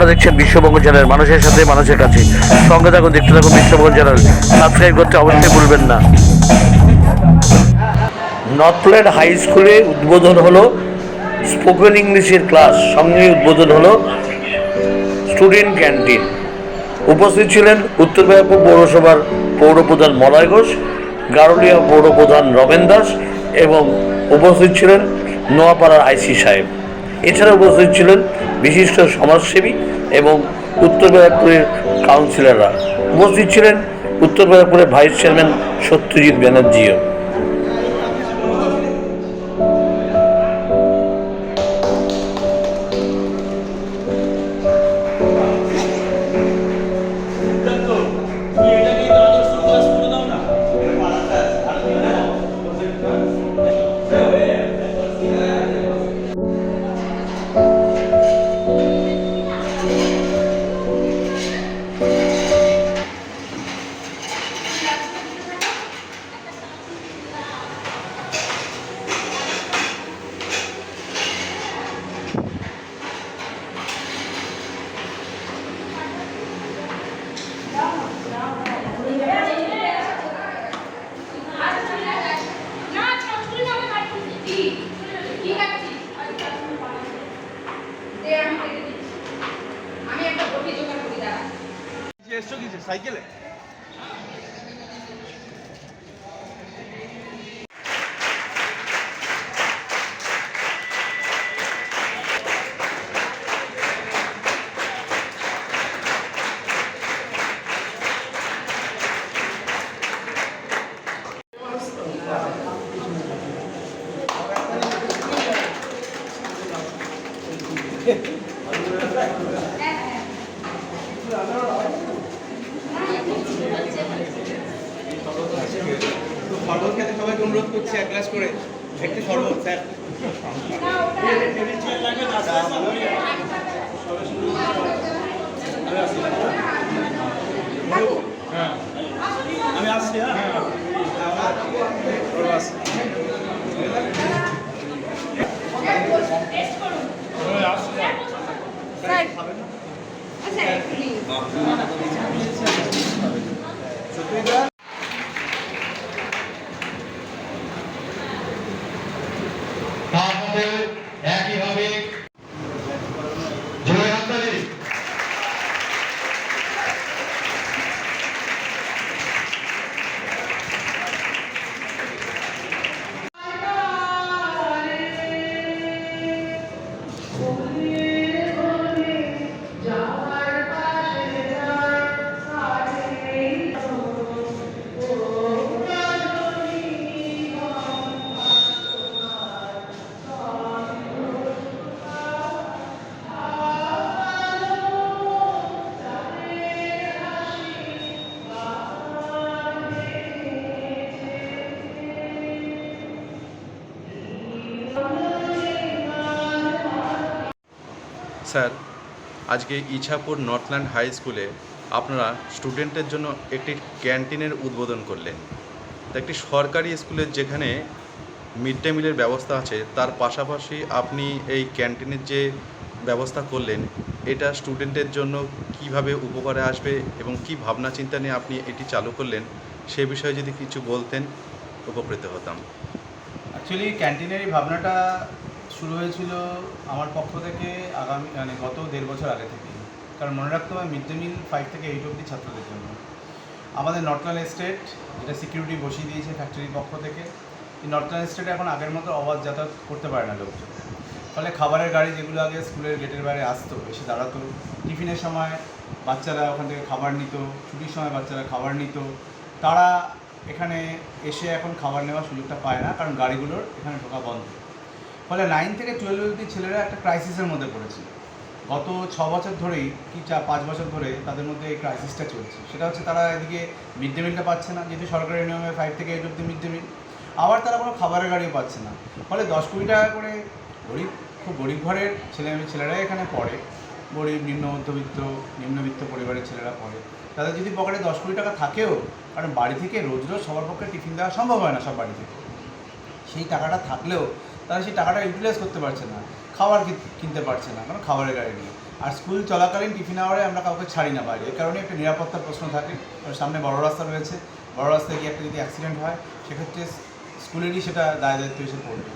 আপনারা দেখছেন বিশ্ববঙ্গ চ্যানেল, মানুষের সাথে মানুষের কাছে। সঙ্গে থাকুন, দেখতে থাকুন বিশ্ববঙ্গ চ্যানেল। সাবস্ক্রাইব করতে অবশ্যই ভুলবেন না। নর্থল্যান্ড হাই স্কুলে উদ্বোধন হলো স্পোকেন ইংলিশের ক্লাস সঙ্গে উদ্বোধন হলো স্টুডেন্ট ক্যান্টিন উপস্থিত ছিলেন উত্তর ব্যারাকপুর পৌরসভার পৌরপ্রধান মলয় ঘোষ, গারুলিয়া পৌরপ্রধান রমেন দাস এবং উপস্থিত ছিলেন নোয়াপাড়ার আইসি সাহেব। এছাড়া উপস্থিত ছিলেন বিশিষ্ট সমাজসেবী এবং উত্তর ব্যারাকপুরের কাউন্সিলররা উপস্থিত ছিলেন। উত্তর ব্যারাকপুরের ভাইস চেয়ারম্যান সত্যজিৎ ব্যানার্জিও। আমি একটা বটি জোগাড় করি দাঁড়া। এসছো কি সাইকেলে? করছি এক গ্লাস করে। একটু শরবত স্যার। আমি আসছি হ্যাঁ? স্যার, আজকে ইছাপুর নর্থল্যান্ড হাই স্কুলে আপনারা স্টুডেন্টের জন্য একটি ক্যান্টিনের উদ্বোধন করলেন। একটি সরকারি স্কুলের যেখানে মিড ডে মিলের ব্যবস্থা আছে, তার পাশাপাশি আপনি এই ক্যান্টিনের যে ব্যবস্থা করলেন, এটা স্টুডেন্টের জন্য কীভাবে উপকারে আসবে এবং কি ভাবনা চিন্তা নিয়ে আপনি এটি চালু করলেন, সে বিষয়ে যদি কিছু বলতেন, উপকৃত হতাম। অ্যাকচুয়ালি ক্যান্টিনের এই ভাবনাটা শুরু হয়েছিল আমার পক্ষ থেকে আগামী মানে গত দেড় বছর আগে থেকে কারণ মনে রাখতে হবে মিড ডে মিল ফাইভ থেকে এইট অব্দি ছাত্রদের জন্য। আমাদের নর্থনাল এস্টেট যেটা সিকিউরিটি বসিয়ে দিয়েছে ফ্যাক্টরির পক্ষ থেকে, এই নর্থনাল এস্টেটে এখন আগের মতো অবাধ যাতায়াত করতে পারে না লোকজন। ফলে খাবারের গাড়ি যেগুলো আগে স্কুলের গেটের বাইরে আসতো, এসে দাঁড়াতো। টিফিনের সময় বাচ্চারা ওখান থেকে খাবার নিত, ছুটির সময় বাচ্চারা খাবার নিত। তারা এখানে এসে এখন খাবার নেওয়ার সুযোগটা পায় না, কারণ গাড়িগুলোর এখানে ঢোকা বন্ধ। ফলে নাইন থেকে টুয়েলভ অব্দি ছেলেরা একটা ক্রাইসিসের মধ্যে পড়েছে। গত ছ বছর ধরেই কি চা পাঁচ বছর ধরে তাদের মধ্যে এই ক্রাইসিসটা চলছে। সেটা হচ্ছে তারা এদিকে মিড ডে মিলটা পাচ্ছে না, যেহেতু সরকারি নিয়মে ফাইভ থেকে এইট অব্দি মিড ডে মিল আবার তারা কোনো খাবারের গাড়িও পাচ্ছে না। ফলে দশ কুড়ি টাকা করে গরিব, খুব গরিব ঘরের ছেলে ছেলেরাই এখানে পড়ে। গরিব, নিম্ন মধ্যবিত্ত, নিম্নবিত্ত পরিবারের ছেলেরা পড়ে। তাদের যদি পকেটে দশ কোটি টাকা থাকেও, কারণ বাড়ি থেকে রোজ রোজ সবার পক্ষে টিফিন দেওয়া সম্ভব হয় না সব বাড়ি থেকে। সেই টাকাটা থাকলেও তারা সেই টাকাটা ইউটিলাইজ করতে পারছে না, খাবার কিনতে পারছে না, কারণ খাবারের গাড়ি নিয়ে আর স্কুল চলাকালীন টিফিন আওয়ারে আমরা কাউকে ছাড়ি না বাইরে এই কারণে একটা নিরাপত্তার প্রশ্ন থাকে। সামনে বড় রাস্তা রয়েছে, বড় রাস্তায় গিয়ে একটা যদি অ্যাক্সিডেন্ট হয়, সেক্ষেত্রে স্কুলেরই সেটা দায় দায়িত্ব এসে পড়বে।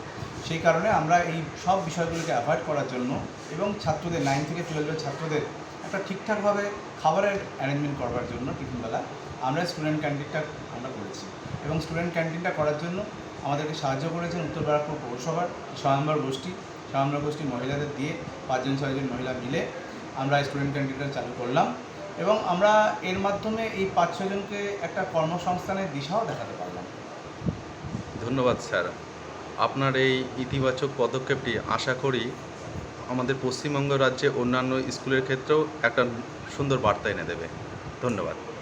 সেই কারণে আমরা এই সব বিষয়গুলোকে অ্যাভয়েড করার জন্য এবং ছাত্রদের নাইন থেকে টুয়েলভের ছাত্রদের একটা ঠিকঠাকভাবে খাবারের অ্যারেঞ্জমেন্ট করবার জন্য টিফিনবেলা আমরা স্টুডেন্ট ক্যান্টিনটা আমরা করেছি। এবং স্টুডেন্ট ক্যান্টিনটা করার জন্য আমাদেরকে সাহায্য করেছেন উত্তর ব্যারাকপুর পৌরসভার স্বয়ম্বর গোষ্ঠী। স্বয়ম্বর গোষ্ঠী মহিলাদের দিয়ে পাঁচজন, ছয়জন মহিলা মিলে আমরা স্টুডেন্ট ক্যান্টিনটা চালু করলাম এবং আমরা এর মাধ্যমে এই পাঁচ ছজনকে একটা কর্মসংস্থানের দিশাও দেখাতে পারলাম। ধন্যবাদ, স্যার। আপনার এই ইতিবাচক পদক্ষেপটি আশা করি আমাদের পশ্চিমবঙ্গ রাজ্যে অন্যান্য স্কুলের ক্ষেত্রেও একটা সুন্দর বার্তা এনে দেবে। ধন্যবাদ।